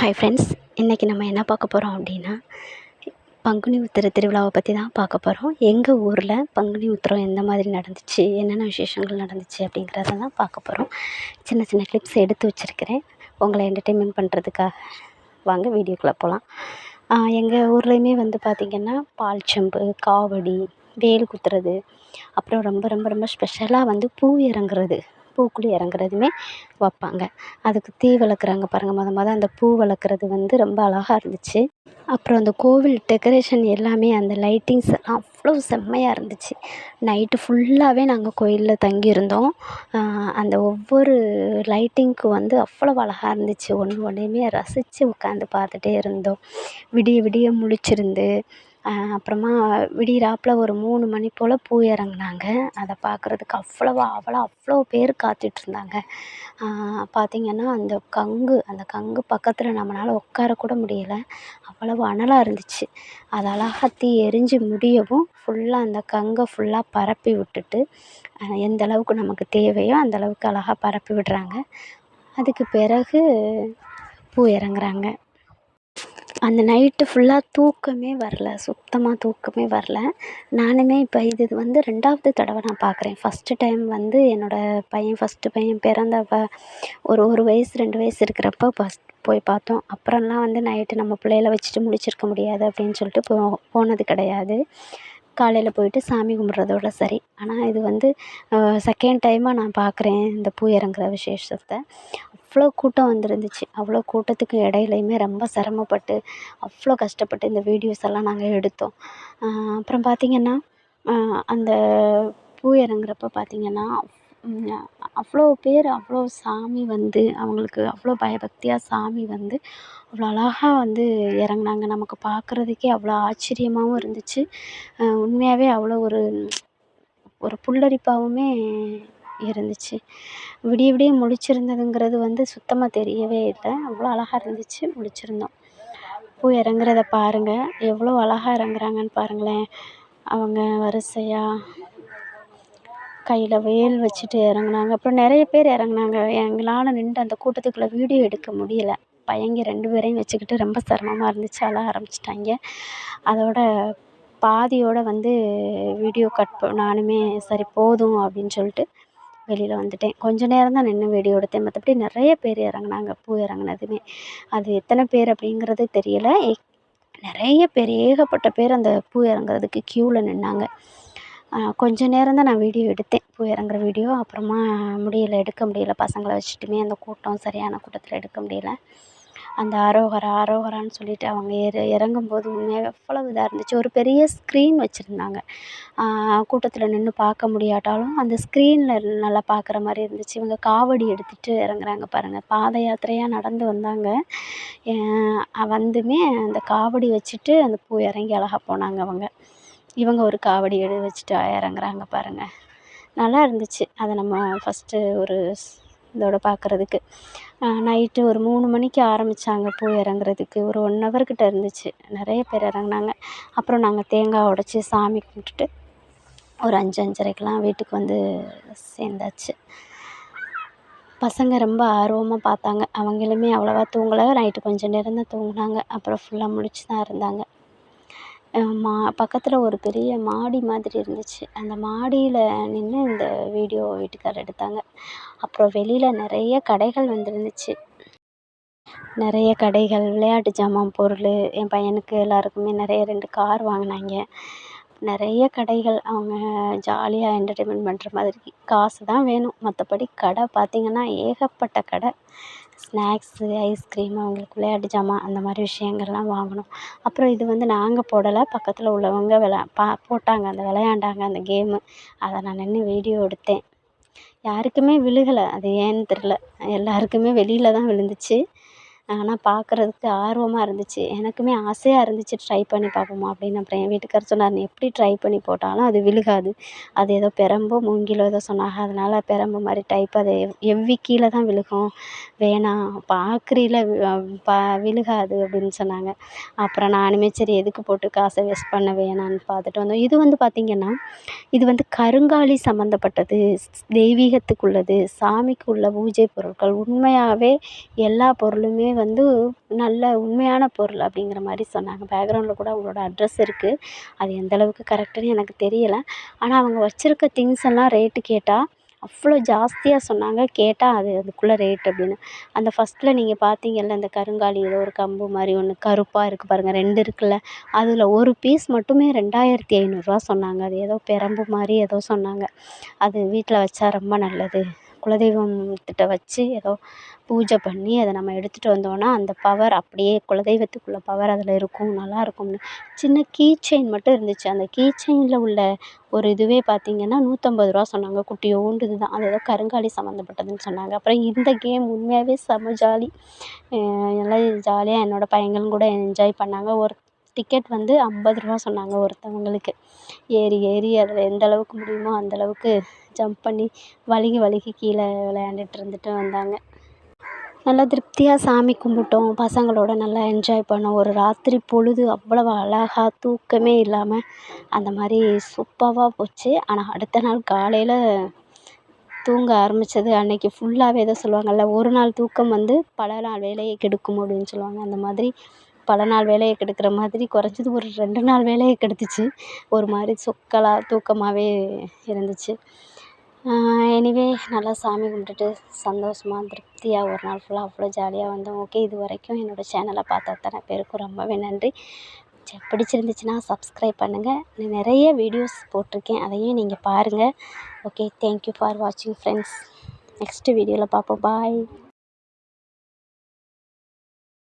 Hi friends இன்றைக்கி நம்ம என்ன பார்க்க போகிறோம் அப்படின்னா பங்குனி உத்திர திருவிழாவை பற்றி தான் பார்க்க போகிறோம் எங்கள் ஊரில் பங்குனி உத்திரம் எந்த மாதிரி நடந்துச்சு என்னென்ன விசேஷங்கள் நடந்துச்சு அப்படிங்கிறத தான் பார்க்க போகிறோம் சின்ன சின்ன கிளிப்ஸ் எடுத்து வச்சுருக்கிறேன். உங்களை என்டர்டெயின்மெண்ட் பண்ணுறதுக்காக வாங்க வீடியோக்குள்ளே போகலாம் எங்கள் ஊர்லேயுமே வந்து பார்த்திங்கன்னா பால் செம்பு காவடி வேல் குத்துறது அப்புறம் ரொம்ப ரொம்ப ரொம்ப ஸ்பெஷலாக வந்து பூ இறங்குறது. பூக்குழி இறங்குறதுமே வைப்பாங்க. அதுக்கு தீ வளர்க்குறாங்க பாருங்கள் மொதல் மொதல் அந்த பூ வளர்க்குறது வந்து ரொம்ப அழகாக இருந்துச்சு. அப்புறம் அந்த கோவில் டெக்கரேஷன் எல்லாமே அந்த லைட்டிங்ஸ் எல்லாம் அவ்வளோ செம்மையாக இருந்துச்சு. நைட்டு ஃபுல்லாகவே நாங்கள் கோயிலில் தங்கியிருந்தோம். அந்த ஒவ்வொரு லைட்டிங்க்கு வந்து அவ்வளோ அழகாக இருந்துச்சு. ஒன்று ஒன்றையுமே ரசித்து உட்காந்து பார்த்துட்டே இருந்தோம். விடிய விடிய முழிச்சிருந்து அப்புறமா விடியறாப்புல ஒரு மூணு மணி போல் பூ இறங்குனாங்க. அதை பார்க்குறதுக்கு அவ்வளவா அவ்வளோ அவ்வளோ பேர் காத்துட்ருந்தாங்க. பார்த்திங்கன்னா அந்த கங்கு அந்த கங்கு பக்கத்தில் நம்மளால் உட்கார கூட முடியல. அவ்வளவு அனலாக இருந்துச்சு. அது அழகா தீ எரிஞ்சு முடியவும் ஃபுல்லாக அந்த கங்கை ஃபுல்லாக பரப்பி விட்டுட்டு எந்த அளவுக்கு நமக்கு தேவையோ அந்த அளவுக்கு அழகாக பரப்பி விடுறாங்க. அதுக்கு பிறகு பூ இறங்குறாங்க. அந்த நைட்டு ஃபுல்லாக தூக்கமே வரல. சுத்தமாக தூக்கமே வரல. நானுமே இப்போ இது வந்து ரெண்டாவது தடவை நான் பார்க்குறேன் ஃபஸ்ட்டு டைம் வந்து என்னோடய பையன் ஃபஸ்ட்டு பையன் பிறந்தப்ப ஒரு ஒரு வயசு ரெண்டு வயசு இருக்கிறப்ப ஃபஸ்ட் போய் பார்த்தோம். அப்புறம்லாம் வந்து நைட்டு நம்ம பிள்ளைகள வச்சுட்டு முழிச்சிருக்க முடியாது அப்படின்னு சொல்லிட்டு போ போனது கிடையாது. காலையில் போயிட்டு சாமி கும்பிட்றதோட சரி. ஆனால் இது வந்து செகண்ட் டைமாக நான் பார்க்குறேன் இந்த பூ இறங்குற விசேஷத்தை. அவ்வளோ கூட்டம் வந்துருந்துச்சு. அவ்வளோ கூட்டத்துக்கு இடையிலையுமே ரொம்ப சிரமப்பட்டு அவ்வளோ கஷ்டப்பட்டு இந்த வீடியோஸ் எல்லாம் நாங்கள் எடுத்தோம். அப்புறம் பார்த்திங்கன்னா அந்த பூ இறங்குறப்ப பார்த்திங்கன்னா அவ்வளோ பேர் அவ்வளோ சாமி வந்து அவங்களுக்கு அவ்வளோ பயபக்தியாக சாமி வந்து அவ்வளோ அழகா வந்து இறங்குனாங்க. நமக்கு பார்க்குறதுக்கே அவ்வளோ ஆச்சரியமாகவும் இருந்துச்சு. உண்மையாகவே அவ்வளோ ஒரு ஒரு புல்லரிப்பாகவுமே இருந்துச்சு. விடிய விடிய முழிச்சிருந்ததுங்கிறது வந்து சுத்தமாக தெரியவே இல்லை. அவ்வளோ அழகாக இருந்துச்சு முழிச்சிருந்தோம். பூ இறங்குறத பாருங்கள் எவ்வளோ அழகாக இறங்குறாங்கன்னு பாருங்களேன். அவங்க வரிசையாக கையில் வேல் வச்சுட்டு இறங்குனாங்க. அப்புறம் நிறைய பேர் இறங்குனாங்க. எங்களால் நின்று அந்த கூட்டத்துக்குள்ளே வீடியோ எடுக்க முடியல. பையங்க ரெண்டு பேரையும் வச்சுக்கிட்டு ரொம்ப சிரமமாக இருந்துச்சு. அழ ஆரம்பிச்சிட்டாங்க. அதோட பாதியோடு வந்து வீடியோ கட் நானுமே சரி போதும் அப்படின்னு சொல்லிட்டு வெளியில் வந்துட்டேன். கொஞ்சம் நேரம் தான் நின்று வீடியோ எடுத்தேன். மற்றபடி நிறைய பேர் இறங்குனாங்க. பூ இறங்குனதுமே. அது எத்தனை பேர் அப்படிங்கிறது தெரியலை. நிறைய பேர் ஏகப்பட்ட பேர் அந்த பூ இறங்குறதுக்கு க்யூவில் நின்னாங்க. கொஞ்ச நேரம் தான் நான் வீடியோ எடுத்தேன். பூ இறங்குற வீடியோ அப்புறமா முடியலை எடுக்க முடியல. பசங்களை வச்சுட்டுமே அந்த கூட்டம் சரியான கூட்டத்தில் எடுக்க முடியல. அந்த அரோகரா அரோகரான்னு சொல்லிட்டு அவங்க இற இறங்கும்போது உண்மையாகவே அவ்வளவு இதாக இருந்துச்சு. ஒரு பெரிய ஸ்க்ரீன் வச்சுருந்தாங்க. கூட்டத்தில் நின்று பார்க்க முடியாட்டாலும் அந்த ஸ்க்ரீனில் நல்லா பார்க்குற மாதிரி இருந்துச்சு. இவங்க காவடி எடுத்துகிட்டு இறங்குறாங்க பாருங்கள் பாத யாத்திரையாக நடந்து வந்தாங்க. வந்துமே அந்த காவடி வச்சுட்டு அந்த பூ இறங்கி அழகாக போனாங்க அவங்க. இவங்க ஒரு காவடி எடு வச்சுட்டு இறங்குறாங்க பாருங்கள் நல்லா இருந்துச்சு. அதை நம்ம ஃபஸ்ட்டு ஒரு இதோட பார்க்குறதுக்கு நைட்டு ஒரு மூணு மணிக்கு ஆரம்பித்தாங்க பூ இறங்குறதுக்கு. ஒரு ஒன் ஹவர் கிட்ட இருந்துச்சு. நிறைய பேர் இறங்குனாங்க. அப்புறம் நாங்கள் தேங்காய் உடச்சி சாமி கும்பிட்டுட்டு ஒரு அஞ்சு அஞ்சரைக்கெலாம் வீட்டுக்கு வந்து சேர்ந்தாச்சு. பசங்க ரொம்ப ஆர்வமாக பார்த்தாங்க. அவங்களுமே அவ்வளோவா தூங்கலை. நைட்டு கொஞ்சம் நேரம் தான் தூங்கினாங்க. அப்புறம் ஃபுல்லாக முழிச்சு தான் இருந்தாங்க. மா பக்கத்தில் ஒரு பெரிய மாடி மாதிரி இருந்துச்சு. அந்த மாடியில் நின்று இந்த வீடியோ வீட்டுக்காரர் எடுத்தாங்க. அப்புறம் வெளியில் நிறைய கடைகள் வந்துருந்துச்சு. நிறைய கடைகள் விளையாட்டு ஜாமான் பொருள் என் பையனுக்கு எல்லாருக்குமே நிறைய ரெண்டு கார் வாங்கினாங்க. நிறைய கடைகள் அவங்க ஜாலியாக என்டர்டெயின்மெண்ட் பண்ணுற மாதிரி காசு தான் வேணும். மற்றபடி கடை பார்த்திங்கன்னா ஏகப்பட்ட கடை. ஸ்நாக்ஸு ஐஸ்கிரீம் அவங்களுக்கு விளையாட்டு ஜாமான் அந்த மாதிரி விஷயங்கள்லாம் வாங்கினோம் அப்புறம் இது வந்து நாங்கள் போடலை. பக்கத்தில் உள்ளவங்க விளா பா போட்டாங்க. அந்த விளையாண்டாங்க அந்த கேமு. அதை நான் நின்று வீடியோ எடுத்தேன். யாருக்குமே விழுகலை. அது ஏன்னு தெரில எல்லாருக்குமே வெளியில் தான் விழுந்துச்சு. ஆனால் பார்க்குறதுக்கு ஆர்வமாக இருந்துச்சு. எனக்குமே ஆசையாக இருந்துச்சு ட்ரை பண்ணி பார்ப்போமா? அப்படின்னு. அப்புறம் என் வீட்டுக்காரர் சொன்னார் நீ எப்படி ட்ரை பண்ணி போட்டாலும் அது விழுகாது. அது ஏதோ பிரம்போ மூங்கிலோ ஏதோ சொன்னாங்க. அதனால் பிரம்பு மாதிரி டைப் அது எவ்வி கீழே தான் விழுகும். வேணாம் பார்க்குறீல பா விழுகாது அப்படின்னு சொன்னாங்க. அப்புறம் நானுமே சரி எதுக்கு போட்டு காசை வேஸ்ட் பண்ண வேணான்னு பார்த்துட்டு வந்தோம். இது வந்து பார்த்திங்கன்னா இது வந்து கருங்காலி சம்மந்தப்பட்டது தெய்வீகத்துக்கு உள்ளது சாமிக்கு உள்ள பூஜை பொருட்கள். உண்மையாகவே எல்லா பொருளுமே வந்து நல்ல உண்மையான பொருள் அப்படிங்கிற மாதிரி சொன்னாங்க. பேக்ரவுண்டில் கூட அவங்களோட அட்ரஸ் இருக்குது அது எந்தளவுக்கு கரெக்டுன்னு எனக்கு தெரியலை. ஆனால் அவங்க வச்சுருக்க திங்ஸ் எல்லாம் ரேட்டு கேட்டால் அவ்வளோ ஜாஸ்தியாக சொன்னாங்க. கேட்டால் அது அதுக்குள்ளே ரேட் அப்படின்னு. அந்த ஃபஸ்ட்டில் நீங்கள் பார்த்தீங்கள்ல அந்த கருங்காலி ஏதோ ஒரு கம்பு மாதிரி ஒன்று கருப்பாக இருக்குது பாருங்கள் ரெண்டு இருக்குல்ல. அதில் ஒரு பீஸ் மட்டுமே ரெண்டாயிரத்தி ஐநூறுரூவா சொன்னாங்க. அது ஏதோ பிரம்பு மாதிரி ஏதோ சொன்னாங்க. அது வீட்டில் வச்சா ரொம்ப நல்லது. குலதெய்வம் கிட்ட வச்சு ஏதோ பூஜை பண்ணி அதை நம்ம எடுத்துகிட்டு வந்தோம்னா அந்த பவர் அப்படியே குலதெய்வத்துக்குள்ள பவர் அதில் இருக்கும் நல்லா இருக்கும்னு. சின்ன கீ செயின் மட்டும் இருந்துச்சு. அந்த கீ செயினில் உள்ள ஒரு இதுவே பார்த்திங்கன்னா நூற்றம்பது ரூபா சொன்னாங்க. குட்டியோண்டு இது தான் அது ஏதோ கருங்காலி சம்மந்தப்பட்டதுன்னு சொன்னாங்க. அப்புறம் இந்த கேம் உண்மையாகவே செம்ம ஜாலி நல்லா ஜாலியாக என்னோடய பையங்களும் கூட என்ஜாய் பண்ணாங்க. ஒரு டிக்கெட் வந்து ஐம்பது ரூபா சொன்னாங்க ஒருத்தவங்களுக்கு. ஏறி ஏறி அதில் எந்த அளவுக்கு முடியுமோ அந்த அளவுக்கு ஜம்ப் பண்ணி வழுகி வழுகி கீழே விளையாண்டுட்டு இருந்துட்டு வந்தாங்க. நல்லா திருப்தியாக சாமி கும்பிட்டோம். பசங்களோடு நல்லா என்ஜாய் பண்ணோம். ஒரு ராத்திரி பொழுது அவ்வளவு அழகா தூக்கமே இல்லாமல் அந்த மாதிரி சூப்பர்வாக போச்சு. ஆனால் அடுத்த நாள் காலையில் தூங்க ஆரம்பித்தது அன்னைக்கு ஃபுல்லாகவே ஏதோ சொல்லுவாங்கள்ல ஒரு நாள் தூக்கம் வந்து பல நாள் வேலையை கெடுக்கும் அப்படின்னு சொல்லுவாங்க. அந்த மாதிரி பல நாள் வேலையை கெடுக்கிற மாதிரி குறைஞ்சது ஒரு ரெண்டு நாள் வேலையை கெடுத்துச்சு. ஒரு மாதிரி சொக்கலாக தூக்கமாகவே இருந்துச்சு. எனிவே நல்லா சாமி கும்பிட்டுட்டு சந்தோஷமாக திருப்தியாக ஒரு நாள் ஃபுல்லாக அவ்வளோ ஜாலியாக வந்தோம். ஓகே இது வரைக்கும் என்னோடய சேனலை பார்த்த அத்தனை பேருக்கும் ரொம்பவே நன்றி. பிடிச்சிருந்துச்சுன்னா சப்ஸ்கிரைப் பண்ணுங்கள் நிறைய வீடியோஸ் போட்டிருக்கேன். அதையும் நீங்கள் பாருங்கள் ஓகே தேங்க்யூ ஃபார் வாட்சிங் ஃப்ரெண்ட்ஸ் நெக்ஸ்ட்டு வீடியோவில் பார்ப்போம். பாய்